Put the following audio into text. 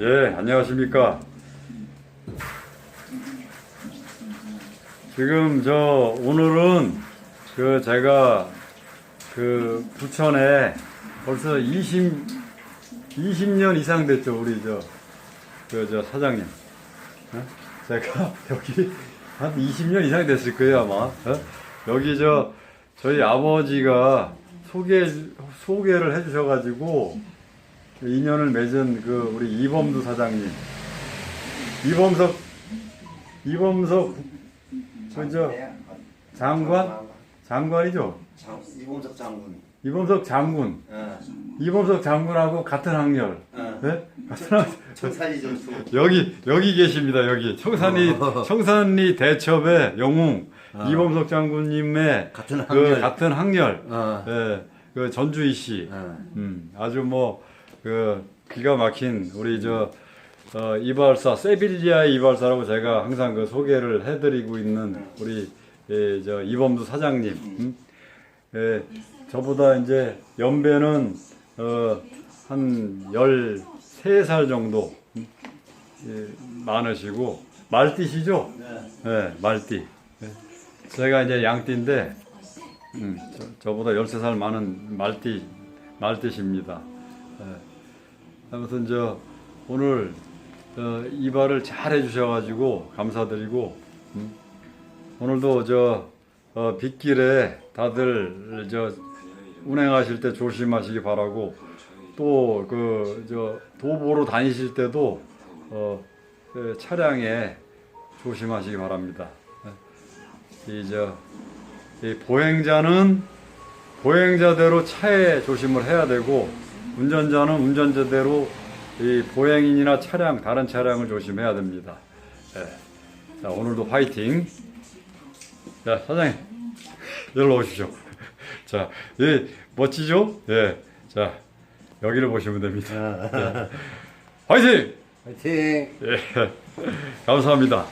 예, 안녕하십니까. 지금 저 오늘은 그 제가 그 부천에 벌써 20 20년 이상 됐죠 우리 저 그저 사장님. 어? 제가 여기 한 20년 이상 됐을 거예요 아마. 어? 여기 저 저희 아버지가 소개 소개를 해주셔가지고 인연을 맺은 그 우리 이범두 사장님. 이범석 이범석 그저 장관 장관이죠. 장, 이봉석 장군. 이범석 장군. 어, 이범석 장군하고 같은 학년. 어. 네? 같은 학년. 청산리 전투. 여기 여기 계십니다. 여기 청산리 청산리 대첩의 영웅 이범석 장군님의 같은 그 학년. 같은 학렬. 어. 예. 그 전주희 씨. 어. 음, 아주 뭐, 그, 기가 막힌, 우리 저, 어, 이발사, 세빌리아 이발사라고 제가 항상 그 소개를 해드리고 있는 우리, 예, 저, 이범두 사장님. 음? 예, 저보다 이제 연배는, 어, 한 13살 정도, 음? 예, 많으시고, 말띠시죠? 네. 네, 말띠. 네. 제가 이제 양띠인데, 음, 저, 보다 13살 많은 말띠, 말띠십니다. 예. 아무튼 저, 오늘, 어, 이발을 잘 해주셔가지고 감사드리고, 음, 오늘도 저, 어, 빗길에 다들 저, 운행하실 때 조심하시기 바라고, 또 그, 저, 도보로 다니실 때도, 어, 그 차량에 조심하시기 바랍니다. 예. 이, 저, 이 보행자는 보행자대로 차에 조심을 해야 되고 운전자는 운전자대로 이 보행인이나 차량 다른 차량을 조심해야 됩니다. 예. 자 오늘도 화이팅. 자 사장님 일로 오십시오. 자, 예 멋지죠? 예. 자 여기를 보시면 됩니다. 예. 화이팅! 화이팅! 예. 감사합니다.